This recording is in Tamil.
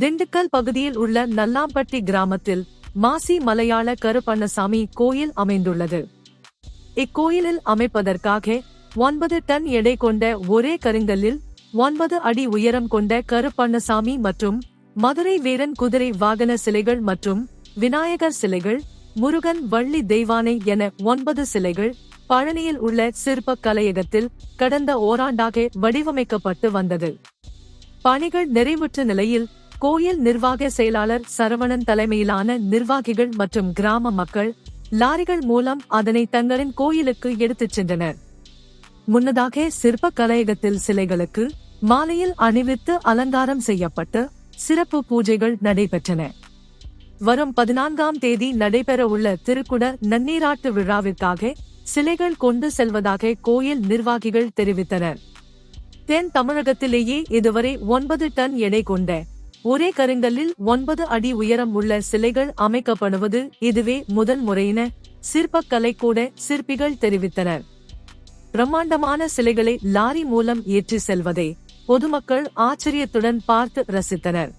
திண்டுக்கல் பகுதியில் உள்ள நல்லாம்பட்டி கிராமத்தில் மாசி மலையாள கருப்பண்ணசாமி கோயில் அமைந்துள்ளது. இக்கோயிலில் அமைப்பதற்காக ஒன்பது டன் எடை கொண்ட ஒரே கருங்கல்லில் ஒன்பது அடி உயரம் கொண்ட கருப்பண்ணசாமி மற்றும் மதுரை வீரன் குதிரை வாகன சிலைகள் மற்றும் விநாயகர் சிலைகள் முருகன் வள்ளி தெய்வானை என ஒன்பது சிலைகள் பழனியில் உள்ள சிற்ப கலையகத்தில் கடந்த ஓராண்டாக வடிவமைக்கப்பட்டு வந்தது. பணிகள் நிறைவுற்ற நிலையில் கோயில் நிர்வாக செயலாளர் சரவணன் தலைமையிலான நிர்வாகிகள் மற்றும் கிராம மக்கள் லாரிகள் மூலம் அதனை தங்களின் கோயிலுக்கு எடுத்துச் சென்றனர். முன்னதாக சிற்ப கலையகத்தில் சிலைகளுக்கு மாலையில் அணிவித்து அலங்காரம் செய்யப்பட்டு சிறப்பு பூஜைகள் நடைபெற்றன. வரும் பதினான்காம் தேதி நடைபெற உள்ள திருக்குட நன்னீராட்டு விழாவிற்காக சிலைகள் கொண்டு செல்வதாக கோயில் நிர்வாகிகள் தெரிவித்தனர். தென் தமிழகத்திலேயே இதுவரை ஒன்பது டன் எடை கொண்ட ஒரே கருங்கல்லில் ஒன்பது அடி உயரம் உள்ள சிலைகள் அமைக்கப்படுவது இதுவே முதல் முறையின சிற்பக்கலை கூட சிற்பிகள் தெரிவித்தனர். பிரம்மாண்டமான சிலைகளை லாரி மூலம் ஏற்றி செல்வதை பொதுமக்கள் ஆச்சரியத்துடன் பார்த்து ரசித்தனர்.